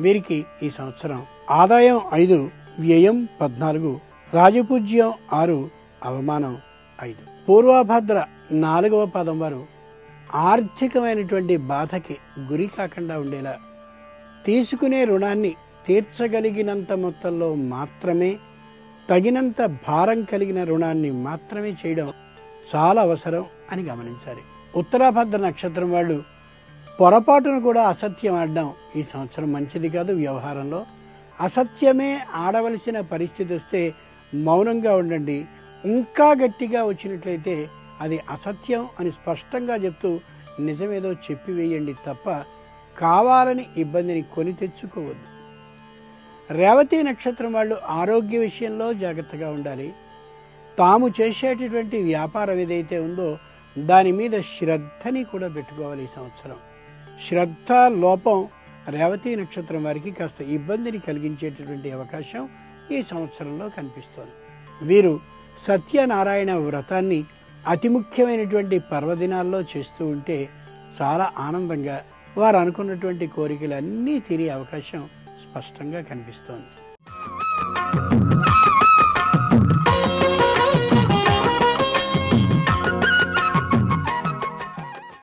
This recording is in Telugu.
వీరికి ఈ సంవత్సరం ఆదాయం ఐదు వ్యయం పద్నాలుగు రాజపూజ్యం ఆరు అవమానం ఐదు. పూర్వభద్ర నాలుగవ పదం వారు ఆర్థికమైనటువంటి బాధకి గురి కాకుండా ఉండేలా తీసుకునే రుణాన్ని తీర్చగలిగినంత మొత్తంలో మాత్రమే తగినంత భారం కలిగిన రుణాన్ని మాత్రమే చేయడం చాలా అవసరం అని గమనించాలి. ఉత్తరాభద్ర నక్షత్రం వాళ్ళు పొరపాటును కూడా అసత్యం ఆడడం ఈ సంవత్సరం మంచిది కాదు వ్యవహారంలో. అసత్యమే ఆడవలసిన పరిస్థితి వస్తే మౌనంగా ఉండండి. ఇంకా గట్టిగా వచ్చినట్లయితే అది అసత్యం అని స్పష్టంగా చెప్తూ నిజమేదో చెప్పివేయండి తప్ప కావాలని ఇబ్బందిని కొని తెచ్చుకోవద్దు. రేవతి నక్షత్రం వాళ్ళు ఆరోగ్య విషయంలో జాగ్రత్తగా ఉండాలి. తాము చేసేటటువంటి వ్యాపారం ఏదైతే ఉందో దాని మీద శ్రద్ధని కూడా పెట్టుకోవాలి ఈ సంవత్సరం. శ్రద్ధ లోపం రేవతి నక్షత్రం వారికి కాస్త ఇబ్బందిని కలిగించేటటువంటి అవకాశం ఈ సంవత్సరంలో కనిపిస్తోంది. వీరు సత్యనారాయణ వ్రతాన్ని అతి ముఖ్యమైనటువంటి పర్వదినాల్లో చేస్తూ ఉంటే చాలా ఆనందంగా వారు అనుకున్నటువంటి కోరికలన్నీ తీరే అవకాశం స్పష్టంగా కనిపిస్తోంది.